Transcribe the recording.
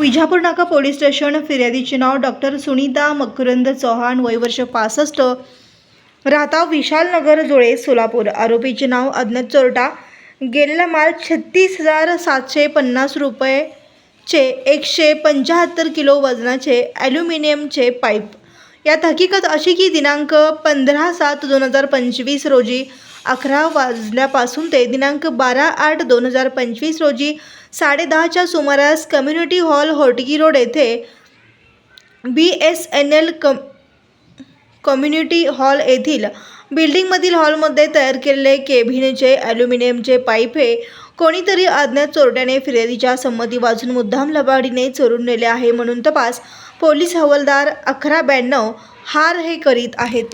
विजापूर नाका police station फिर्यादीचे नाव डॉक्टर सुनीता मकरंद चौहान वय वर्ष पासष्ट राहता विशालनगर जुळे सोलापूर. आरोपीचे नाव अज्ञात चोरटा. गेलेला माल छत्तीस हजार सातशे पन्नास रुपयेचे एकशे पंचाहत्तर किलो वजनाचे ॲल्युमिनियमचे पाईप. यात हकीकत अशी की दिनांक पंधरा सात दोन हजार पंचवीस रोजी अकरा वाजल्यापासून ते दिनांक बारा आठ दोन हजार पंचवीस रोजी साडेदहाच्या सुमारास कम्युनिटी हॉल होटगी रोड येथे B S N L com community hall येथील बिल्डिंगमधील हॉलमध्ये तयार केलेले केबिनचे ॲल्युमिनियमचे पाईप हे कोणीतरी अज्ञात चोरट्याने फिर्यादीच्या संमती वाजून मुद्दाम लबाडीने चोरून नेले आहे म्हणून तपास पोलीस हवालदार अकरा ब्याण्णव हार हे करीत आहेत.